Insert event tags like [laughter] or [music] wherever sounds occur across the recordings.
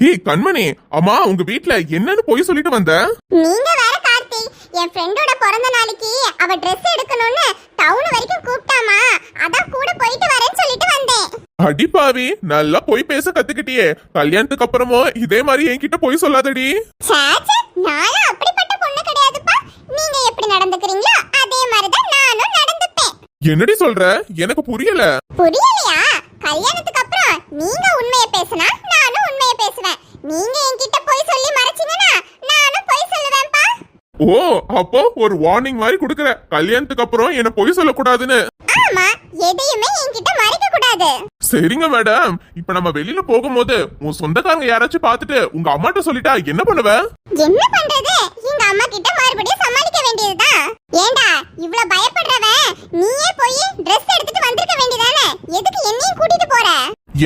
ஏய் கண்மணி அம்மா உங்க வீட்ல என்னன்னு போய் சொல்லிட்டு வந்த? நீங்க வேற கார்த்தி என் ஃப்ரெண்டோட பிறந்த நாளைக்கு அவ Dress எடுக்கணும்னு டவுன் வரைக்கும் கூப்பிட்டாமா. அதான் கூட போயிட்டு வரேன்னு சொல்லிட்டு வந்தேன். அடிப்பாவி நல்லா போய் பேச கத்துக்கிட்டியே. கல்யாணத்துக்கு அப்புறமும் இதே மாதிரி என்கிட்ட போய் சொல்லாதடி. சாச்சா நானும் அப்படிப்பட்ட பொண்ணு கிடையாதுப்பா. நீங்க எப்படி நடந்துக்கிறீங்களோ அதே மாதிரி தான் நானும் நடந்துப்பேன். என்னடி சொல்ற? எனக்கு புரியல. புரியலையா? கல்யாணத்துக்கு அப்புறம் நீங்க உண்மையை பேசினா நானும் உண்மையை பேசுவேன். நீங்க என்கிட்ட போய் சொல்லி மறைச்சீங்கன்னா நானும் போய் சொல்லுவேன்ப்பா. ஓ அப்போ ஒரு வார்னிங் மாதிரி கொடுக்கற. கல்யாணத்துக்கு அப்புறம் என்ன பொய் சொல்லக்கூடாதுன்னு. ஆமா எதையுமே என்கிட்ட மறைக்க கூடாது சரிங்க மேடம் இப்ப நம்ம வெளியில போகும்போது உன் சொந்தக்காரங்க யாராச்சும் பார்த்துட்டு உங்க அம்மாட்ட சொல்லிட்டா என்ன பண்ணுவ? என்ன பண்றது? எங்க அம்மா கிட்ட மறுபடியும் சமாளிக்க வேண்டியதுதான் ஏண்டா இவ்ளோ பயப்படுறவன் நீயே போய் Dress எடுத்துட்டு வந்திருக்க வேண்டியதானே எதுக்கு என்னையும் கூட்டிட்டு போற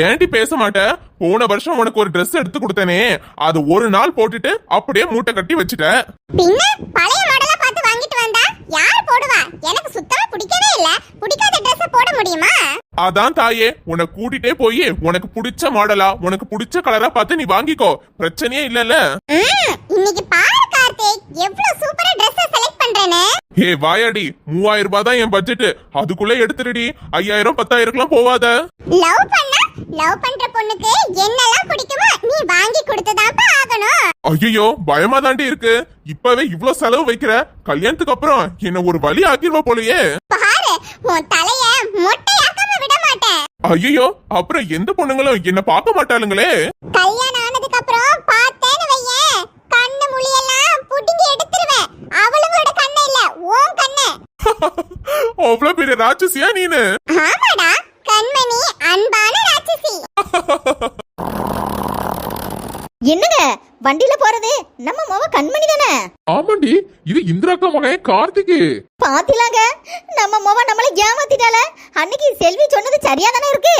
ஏன்டி பேச மாட்ட? போன வருஷம் உனக்கு ஒரு Dress எடுத்து கொடுத்தனே. அது ஒரு நாள் போட்டுட்டு அப்படியே மூட்டை கட்டி வச்சுட்ட. பின்ன பழைய மாடலா பார்த்து வாங்கிட்டு வந்தா? யார் போடுவா? எனக்கு சுத்தமா பிடிக்கவே இல்ல. பிடிக்காத Dress போட முடியுமா? அதான் தாயே உன்னை கூட்டிட்டே போய் உனக்கு பிடிச்ச மாடலா உனக்கு பிடிச்ச கலரா பார்த்து நீ வாங்கிக்கோ. பிரச்சனையே இல்லல்ல. ம், இன்னைக்கு பாரு கார்த்திக் எவ்வளவு சூப்பரா Dress செலக்ட் பண்றேன்னு. ஏ வாயாடி மூவாயிரம் ரூபாய் தான் என் பட்ஜெட் அதுக்குள்ள எடுத்துடுடி. ஐயாயிரம் பத்தாயிரம்லாம் போவாத. லவ் பண்ணா லவ் பண்ற பொண்ணுக்கு என்னெல்லாம் பிடிக்குமோ நீ வாங்கி கொடுத்துதான்ப்பா ஆகணும். ஐயோ பயமா தாண்டி இருக்கு. இப்பவே இவ்ளோ செலவு வைக்கிற? கல்யாணத்துக்கு அப்புறம் என்ன ஒரு வழி ஆக்கிருவா போலயே. பாரு உன் தலைய மொட்டையாக்காம விட மாட்டேன். ஐயோ அப்புறம் எந்த பொண்ணுங்களும் என்ன பார்க்க மாட்டாளுங்களே? கல்யாணம் ஆனதுக்கு அப்புறம் பார்த்தேன்னு வையேன். கண்ணு முழியெல்லாம் புடுங்கி எடுத்துருவேன். அவளுங்களோட கண்ணு இல்ல உன் கண்ணு. [laughs] அவ்வளவு பெரிய ராட்சசியா நீனு. ஆமாடா. கண்மணி அன்பான ராட்சசி. என்னங்க? வண்டியில போறது நம்ம மொவ கண்மணி தானே? ஆமாண்டி இது இந்திராக்கா மகன் கார்த்திக்கு. பாத்திலாங்க நம்ம மொவ நம்மள ஏமாத்திட்டால. அன்னைக்கு செல்வி சொன்னது சரியா தானே இருக்கு?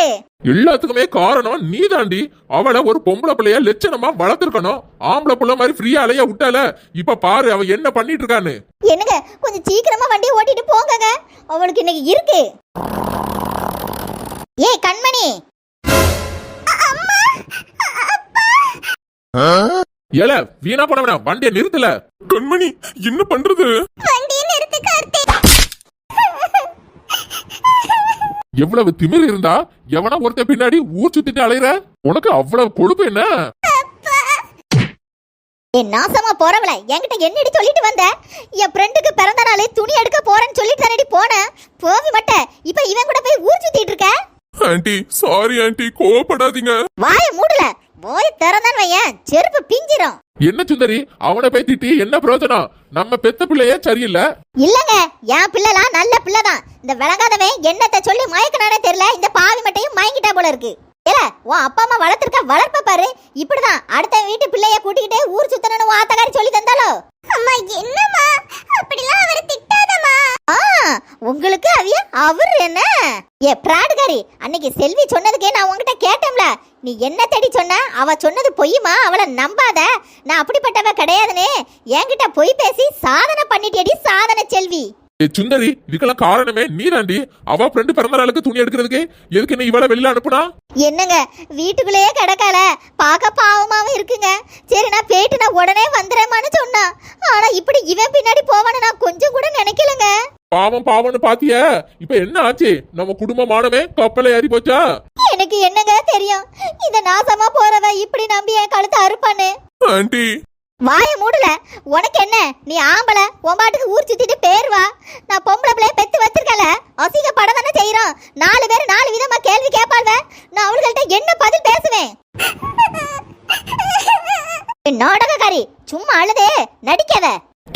எல்லாத்துக்குமே காரணம் நீதாண்டி. அவளை ஒரு பொம்பளை பிள்ளைய லட்சணமா வளர்த்திருக்கணும். ஆம்பளை புள்ள மாதிரி ஃப்ரீயா அலைய விட்டால இப்ப பாரு அவ என்ன பண்ணிட்டு இருக்கான்னு என்னங்க கொஞ்சம் சீக்கிரமா வண்டியை ஓட்டிட்டு போங்கங்க. அவளுக்கு இன்னைக்கு இருக்கு. ஏய் கண்மணி. ஏல வீணா போனவன வண்டிய நிறுத்தல. கண்மணி என்ன பண்றது? வண்டியை நிறுத்து கார்த்திக் எவ்வளவு திமிர் இருந்தா எவனா ஒருத்த பின்னாடி ஊர் சுத்திட்டு அலையற? உனக்கு அவ்வளவு கொழுப்பு என்ன? ஏ நாசமா போறவள என்கிட்ட என்னடி சொல்லிட்டு வந்த? என் ஃப்ரெண்டுக்கு பிறந்த நாளே துணி எடுக்க போறேன்னு சொல்லிட்டு தானடி போனேன் போவி மட்ட இப்ப இவன் கூட போய் ஊர் சுத்திட்டு இருக்க? ஆண்டி சாரி ஆண்டி கோவப்படாதீங்க. வாய மூடல. போய் திறந்தான் வையன் செருப்பு பிஞ்சிரும். என்ன சுந்தரி அவனை போய் திட்டி என்ன பிரயோஜனம்? நம்ம பெத்த பிள்ளையே சரியில்லை. இல்லங்க என் பிள்ளைலாம் நல்ல பிள்ளைதான். இந்த விளங்காதவன் என்னத்த சொல்லி மயக்கனானே தெரியல இந்த பாவி மட்டையும் மயங்கிட்டா போல இருக்கு. ஏல உன் அப்பா அம்மா வளர்த்திருக்க வளர்ப்ப பாரு. இப்படிதான் அடுத்த வீட்டு பிள்ளைய கூட்டிக்கிட்டு ஊர் சுத்தணும்னு உன் ஆத்தக்காரி சொல்லி தந்தாலோ? அம்மா என்னம்மா? அப்படிலாம் அவரை திட்டாதம்மா. ஆ உங்களுக்கு அவிய அவர் என்ன? ஏ பிராடுகாரி அன்னைக்கு செல்வி சொன்னதுக்கே நான் உன்கிட்ட கேட்டேன்ல. நீ என்ன தேடி சொன்ன? அவ சொன்னது பொய்யுமா? அவளை நம்பாத. நான் அப்படிப்பட்டவ கிடையாதுன்னு என்கிட்ட பொய் பேசி சாதனை பண்ணிட்டேடி சாதனை செல்வி. சுந்தரி இதுக்கெல்லாம் காரணமே நீதாண்டி. அவ ஃப்ரெண்டு பிறந்த நாளுக்கு துணி எடுக்கிறதுக்கு. எதுக்கு நீ இவள வெளியில அனுப்புனா? என்னங்க வீட்டுக்குள்ளேயே கிடக்கல. பார்க்க பாவமாவும் இருக்குங்க. சரி நான் போயிட்டு நான் உடனே வந்துடுறேம்மான்னு சொன்னா. ஆனா இப்படி இவன் பின்னாடி போவான்னு நான் கொஞ்சம் கூட நினைக்கலங்க. பாவம் பாவம்னு பாத்திய? இப்ப என்ன ஆச்சு? நம்ம குடும்பமானவே கப்பலை ஏறி போச்சா? எனக்கு என்னங்க தெரியும்? இந்த நாசமா போறவ இப்படி நம்பி என் கழுத்தை அறுப்பான்னு. ஆண்டி வாய மூடல. உனக்கு என்ன? நீ ஆம்பளை. உன் பாட்டுக்கு ஊர் சுத்திட்டு பேர் வா. நான் பொம்பளை பிள்ளைய பெத்து வச்சிருக்கல அசிங்க படம் தானே செய்யறோம் நாலு பேர் நாலு விதமா கேள்வி கேட்பாள்வ. நான் அவள்கிட்ட என்ன பதில் பேசுவேன்? நாடகக்காரி சும்மா அழுதே. நடிக்காத.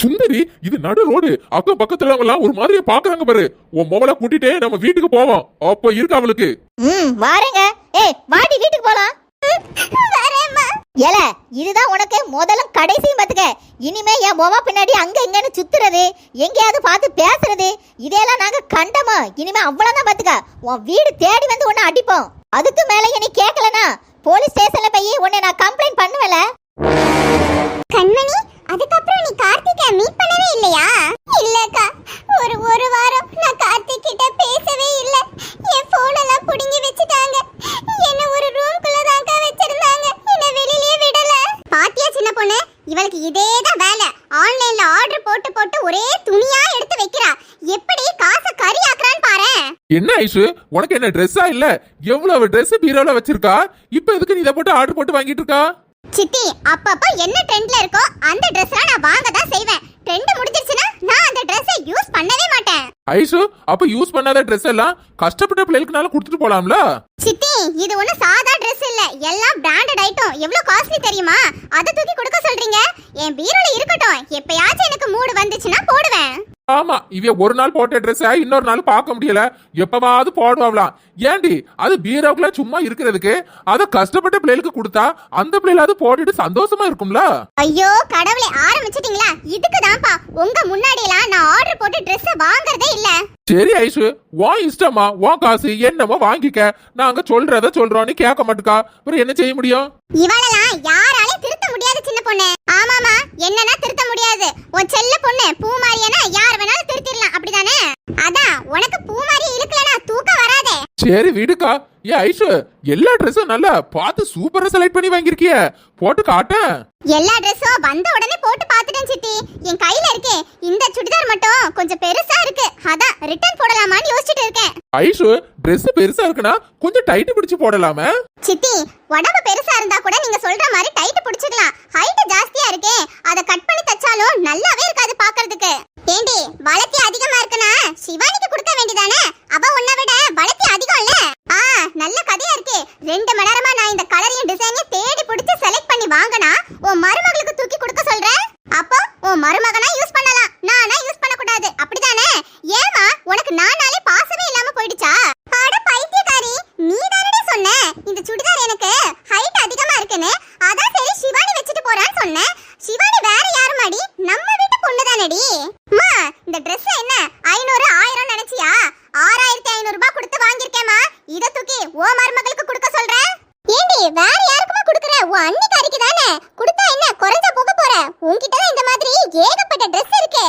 சுந்தரி இது நடு ரோடு. அக்கம் பக்கத்துல எல்லாம் ஒரு மாதிரியா பாக்குறாங்க பாரு. உன் மொபைல கூட்டிட்டே நம்ம வீட்டுக்கு போவோம். அப்ப இருக்கு அவளுக்கு. ம் வாரேங்க. ஏய் வாடி வீட்டுக்கு போலாம். ஏல இதுதான் உனக்கு முதலும் கடைசியும் பார்த்துக்க. இனிமே என் மொவா பின்னாடி அங்க இங்கன்னு சுத்துறது எங்கேயாவது பார்த்து பேசுறது இதெல்லாம் நாங்க கண்டமா? இனிமே அவ்வளவுதான் பாத்துக்க உன் வீடு தேடி வந்து உன்னை அடிப்போம். அதுக்கு மேல நீ கேட்கலனா? போலீஸ் ஸ்டேஷன்ல போய் உன்னை நான் கம்ப்ளைண்ட் பண்ணுவேல. கண்மணி அதுக்கப்புறம் நீ கார்த்திகை மீட் பண்ணவே இல்லையா? இல்லக்கா ஒரு ஒரு வாரம் நான் கார்த்திக் கிட்ட பேசவே இல்லை. என் போன் எல்லாம் புடுங்கி வச்சுட்டாங்க. என்ன இவனுக்கு இதே தான் வேலை. ஆன்லைன்ல ஆர்டர் போட்டு போட்டு ஒரே துணியா எடுத்து வைக்கிறா. எப்படி காசை கறி ஆக்குறான்னு பாரு என்ன ஐஷு? உனக்கு என்ன ட்ரெஸ்ஸா இல்ல? எவ்வளவு ட்ரெஸ் பீரோல வச்சிருக்கா? இப்ப எதுக்கு நீ இதை போட்டு ஆர்டர் போட்டு வாங்கிட்டு இருக்கா? சித்தி அப்பப்ப என்ன ட்ரெண்ட்ல இருக்கோ அந்த ட்ரெஸ்லாம் நான் வாங்க தான் செய்வேன். ட்ரெண்ட் முடிஞ்சிருச்சுன்னா நான் அந்த ட்ரெஸ்ஸை யூஸ் பண்ணவே மாட்டேன். ஐஷு அப்ப யூஸ் பண்ணாத Dress எல்லாம் கஷ்டப்பட்ட பிள்ளைகளுக்குனால கொடுத்துட்டு போலாம்ல? சித்தி இது ஒண்ணு சாதா Dress இல்ல. எல்லாம் பிராண்டட் ஐட்டம் எவ்வளவு காஸ்ட்லி தெரியுமா? அதை தூக்கி கொடுக்க சொல்றீங்க. என் பீரோல இருக்கட்டும் எப்பயாச்சும் எனக்கு மூடு வந்துச்சுன்னா போடுவேன் ஆமா இவ ஒரு நாள் போட்ட Dress இன்னொரு நாள் பார்க்க முடியல. எப்பவாவது போடுவாங்களாம் ஏண்டி அது பீரோக்குள்ள சும்மா இருக்கிறதுக்கு அதை கஷ்டப்பட்ட பிள்ளைகளுக்கு கொடுத்தா அந்த பிள்ளைகளாவது போட்டுட்டு சந்தோஷமா இருக்கும்ல? ஐயோ கடவுளே ஆரம்பிச்சிட்டீங்களா? இதுக்கு தான்ப்பா உங்க முன்னாடி எல்லாம் நான் ஆர்டர் போட்டு Dress வாங்குறதே இல்ல. சரி ஐஷு உன் இஷ்டமா உன் காசு என்னமோ வாங்கிக்க. நாங்க சொல்றத சொல்றோம்னு கேட்க மாட்டுக்கா. அப்புறம் என்ன செய்ய முடியும்? இவளெல்லாம் சின்ன பொண்ணு. ஆமாமா என்னன்னா திருத்த முடியாது. உன் செல்ல பொண்ணு பூமாரியனா யார் வேணாலும் திருத்திடலாம். அப்படிதானே? அதான் உனக்கு பூமாரி இழுக்கலனா தூக்கம் வராதே. சரி விடுக்கா. ஏ ஐஷு எல்லா ட்ரெஸ்ஸும் நல்லா பார்த்து சூப்பரா செலக்ட் பண்ணி வாங்கியிருக்கிய. போட்டு காட்டேன் எல்லா ட்ரெஸ்ஸும் வந்த உடனே போட்டு பார்த்துட்டேன் சித்தி. என் கையில இருக்கே இந்த சுடிதார் மட்டும் கொஞ்சம் பெருசா இருக்கு. அதான் ரிட்டர்ன் போடலாமான்னு யோசிச்சுட்டு இருக்கேன். ஐஷு Dress பெருசா இருக்குன்னா கொஞ்சம் டைட் பிடிச்சு போடலாமே. சித்தி உடம்பு பெருசா இருந்தா கூட நீங்க சொல்ற மாதிரி டைட் பிடிச்சுக்கலாம். ஹைட் ஜாஸ்தியா இருக்கே அத கட் பண்ணி தச்சாலும் நல்லாவே இருக்காது பாக்குறதுக்கு ஏண்டி வளர்த்தி அதிகமா இருக்குன்னா சிவானிக்கு கொடுக்க வேண்டியதானே? அவ உன்னை விட வளர்த்தி அதிகம் இல்ல? ஆ நல்ல கதையா இருக்கே. ரெண்டு மணி நேரமா நான் இந்த கலரையும் டிசைனையும் தேடி பிடிச்சு செலக்ட் பண்ணி வாங்கினா உன் மருமகளுக்கு தூக்கி கொடுக்க சொல்றேன்? அப்போ உன் மருமகனா யூஸ் பண்ணலாம் நானா யூஸ் பண்ணக்கூடாது அப்படிதானே ஏமா உனக்கு நானாலே பாசமே இல்லாம போயிடுச்சா அட பைத்தியக்காரி நீ தானடி சொன்ன இந்த சுடிதார் எனக்கு ஹைட் அதிகமா இருக்குன்னு அதான் சரி சிவானி வச்சுட்டு போறான்னு சொன்னேன் சிவானி வேற யாருமாடி நம்ம வீட்டு பொண்ணு தானடி அம்மா இந்த Dress என்ன ஐநூறு ஆயிரம் நினைச்சியா ஆறாயிரத்தி ஐநூறு ரூபாய் கொடுத்து வாங்கியிருக்கேம்மா இத தூக்கி ஓ மருமகளுக்கு கொடுக்க சொல்றேன் ஏண்டி வேற யாருக்குமா கொடுக்குற தானே? கொடுத்தா என்ன குறைஞ்சா போக போற? உன்கிட்ட இந்த மாதிரி ஏகப்பட்ட ட்ரெஸ் இருக்கு.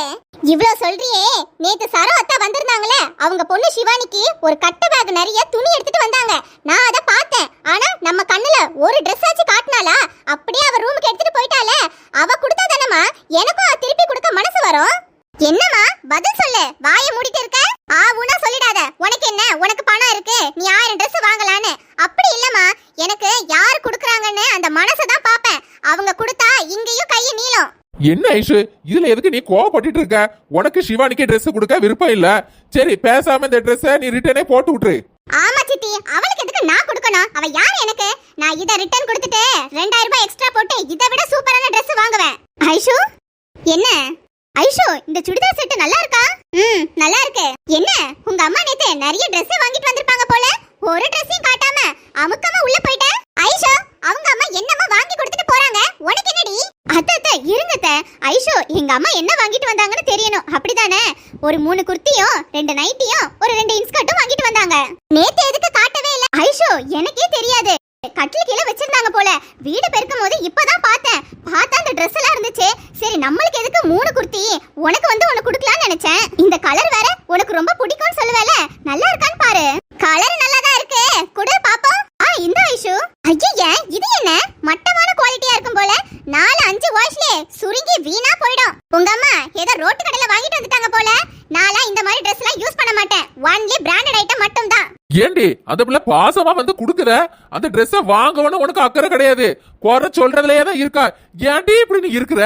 இவ்ளோ சொல்றியே நேத்து சரோ அத்தா வந்திருந்தாங்களே அவங்க பொண்ணு சிவானிக்கு ஒரு கட்ட பேக் நிறைய துணி எடுத்துட்டு வந்தாங்க. நான் அத பார்த்தேன். ஆனா நம்ம கண்ணுல ஒரு ட்ரெஸ் ஆச்சு காட்டினாலா அப்படியே அவ ரூமுக்கு எடுத்துட்டு போயிட்டாளே. அவ கொடுத்தா தானம்மா எனக்கும் திருப்பி கொடுக்க மனசு வரும். என்னம்மா பதில் சொல்லு. வாயை மூடிட்டு இருக்க? ஆவுனா சொல்லிடாத. உனக்கு என்ன? உனக்கு பணம் இருக்கு. நீ ஆயிரம் ட்ரெஸ் வாங்கலான்னு. அப்படி இல்லம்மா. எனக்கு யார் குடுக்குறாங்கன்னு அந்த மனசை தான் பாப்பேன் அவங்க கொடுத்தா இங்கேயும் கையை நீளும் என்ன ஐஷு? இதுல எதுக்கு நீ கோவப்பட்டு இருக்க? உனக்கு சிவானிக்கு ட்ரெஸ் கொடுக்க விருப்பம் இல்ல. சரி பேசாம இந்த ட்ரெஸ் நீ ரிட்டர்னே போட்டு விட்டுரு. ஆமா சித்தி அவளுக்கு எதுக்கு நான் கொடுக்கணும்? அவ யார் எனக்கு? நான் இத ரிட்டர்ன் கொடுத்துட்டு ரெண்டாயிரம் ரூபாய் எக்ஸ்ட்ரா போட்டு இதை விட சூப்பரான ட்ரெஸ் வாங்குவேன். ஐஷு? என்ன? ஐஷு இந்த சுடிதார் செட் நல்லா இருக்கா? ம் நல்லா இருக்கு. என்ன? உங்க அம்மா நேத்து நிறைய Dress வாங்கிட்டு வந்திருப்பாங்க போல ஒரு ட்ரெஸ்ஸையும் காட்டாம அமுக்கமா உள்ள போயிட்ட ஐஷு அவங்க அம்மா என்னம்மா வாங்கி கொடுத்துட்டு போறாங்க உனக்கு என்னடி அத்த அத்த இருங்க அத்த ஐஷு எங்க அம்மா என்ன வாங்கிட்டு வந்தாங்கன்னு தெரியணும் அப்படிதானே ஒரு மூணு குர்த்தியும் ரெண்டு நைட்டியும் ஒரு ரெண்டு இன்ஸ்கர்ட்டும் வாங்கிட்டு வந்தாங்க நேத்து எதுக்கு காட்டவே இல்ல ஐஷோ எனக்கே தெரியாது கட்டில கீழே வச்சிருந்தாங்க போல வீடு பெருக்கும் போது இப்பதான் பார்த்தேன் ட்ரெஸ் எல்லாம் இருந்துச்சு. சரி நம்மளுக்கு எதுக்கு மூணு குர்த்தி? உனக்கு வந்து உனக்கு கொடுக்கலாம்னு நினைச்சேன். இந்த கலர் வேற உனக்கு ரொம்ப பிடிக்கும்னு சொல்லுவேல நல்லா இருக்கான்னு பாரு. கலர் நல்லா தான் இருக்கு. கொடு பாப்போம் ஆ இந்த ஐஷு. ஐயா இது என்ன? மட்டமான குவாலிட்டியா இருக்கும் போல. நாலு அஞ்சு வாஷ்லயே சுருங்கி வீணா போயிடும். உங்க அம்மா ஏதோ ரோட்டு கடையில வாங்கிட்டு வந்துட்டாங்க போல. நாளா இந்த மாதிரி ட்ரெஸ் எல்லாம் யூஸ் பண்ண மாட்டேன். ஒன்லி பிராண்டட் ஐட்டம் மட்டும் தான் ஏண்டி அந்த பாசமா வந்து குடுக்குற? அந்த Dress-அ வாங்கணும்னு உனக்கு அக்கறை கிடையாது. குறை சொல்றதுலயே தான் இருக்கா. ஏன்டி இப்படி நீ இருக்கிற?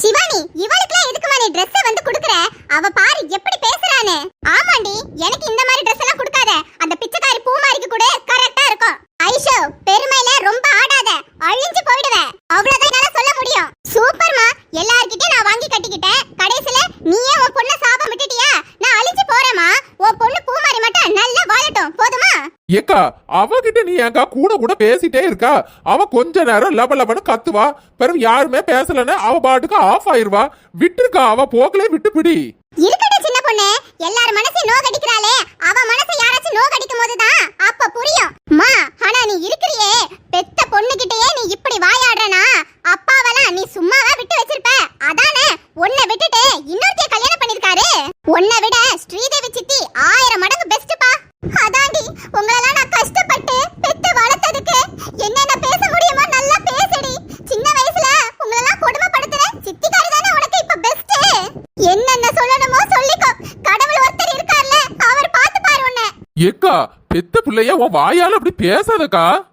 சிவானி இவளுக்குலாம் எதுக்குமா நீ Dress வந்து குடுக்குற? அவ பாரு எப்படி பேசுறானே ஆமாண்டி எனக்கு இந்த மாதிரி Dress எல்லாம் கொடுக்காத. அந்த பிச்சைக்காரி பூமாரிக்கு கூட கரெக்டா இருக்கும். ஐஷோ பெருமையில ரொம்ப ஆடாத. அழிஞ்சு போயிடுவ. அவ்வளவுதான் என்னால சொல்ல முடியும். சூப்பர்மா எல்லார்கிட்டயும் நான் வாங்கி கட்டிக்கிட்டேன். கடைசில நீயே உன் பொண்ணை சாபம் விட்டுட்டியா? நான் அழிஞ்சு போறேமா உன் பொண்ணு பூமாரி மட்டும் நல்லா வாழட்டும் போதுமா ஏக்கா அவகிட்ட நீ ஏக்கா கூட கூட பேசிட்டே இருக்கா? அவ கொஞ்ச நேரம் லப லபன்னு கத்துவா. பிறகு யாருமே பேசலன்னு அவ பாட்டுக்கு ஆஃப் ஆயிருவா. விட்டுருக்கா அவ போக்கலே விட்டு பிடி இருக்கட்டும் சின்ன பொண்ணு. எல்லார் மனசையும் நோகடிக்கிறாளே அவ மனசை யாராச்சும் நோகடிக்கும் போதுதான் அப்ப புரியும். மா ஆனா நீ இருக்கிறியே. பெத்த பொண்ணுகிட்டயே நீ இப்படி வாயாடுறனா? அப்பாவெல்லாம் நீ சும்மாவா விட்டு வச்சிருப்ப. அதானே? உன்னை விட்டுட்டு இன்னொருத்தைய கல்யாணம் பண்ணிருக்காரு. உன்னை விட ஸ்ரீ பிள்ளைய உன் வாயால அப்படி பேசாதக்கா.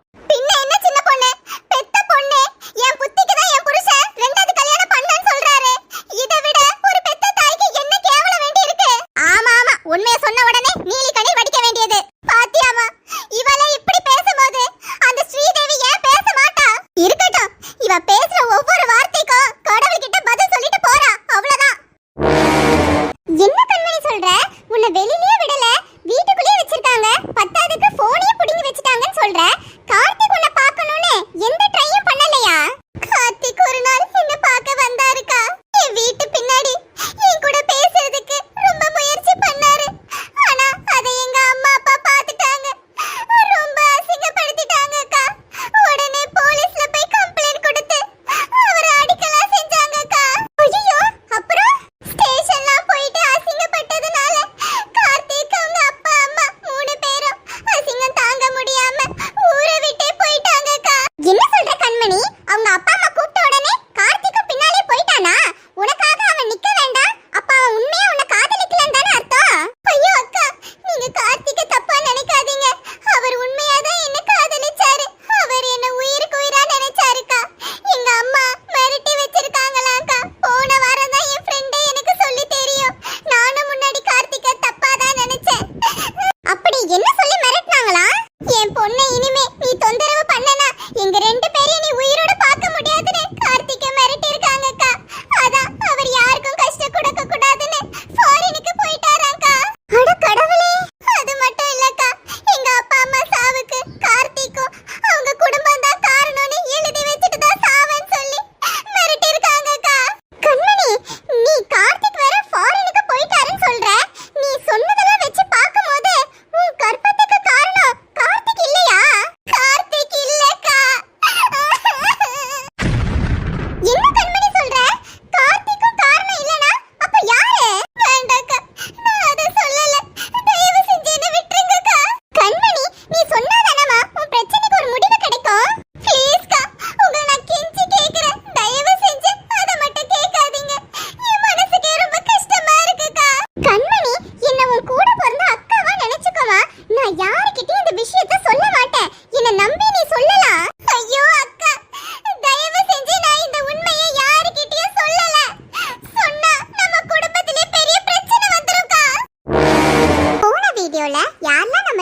சொல்ற?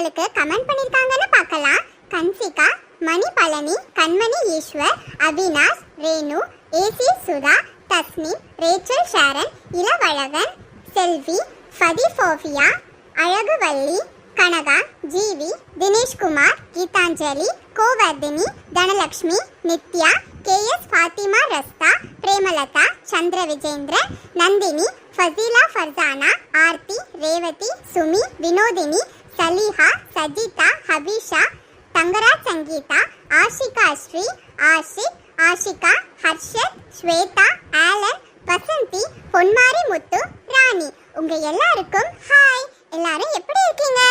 உங்களுக்கு கமெண்ட் பண்ணியிருக்காங்கன்னு பார்க்கலாம். கன்சிகா மணி பழனி கண்மணி ஈஸ்வர் அவினாஷ் ரேணு ஏசி Sudha Tasmin Rachel Sharon Ilavazhagan Selvi Fathi ஃபோஃபியா Azhaguvalli Kanaka Jeevi Dineshkumar Geethanjali Govardhini Dhanalakshmi Nithya K S Fathima Rasta Premalatha Chandra Vijendran Nandhini Fasila Farzana Aarthi Revathi Sumi Vinothini Saliha Sajitha Habisha Thangaraj Sangeetha Ashika Sri Ashik Ashika Harshad Swetha Alan Vasanthi Ponmari Muthu Rani. உங்கள் எல்லாருக்கும் hi. எல்லாரும் எப்படி இருக்கீங்க?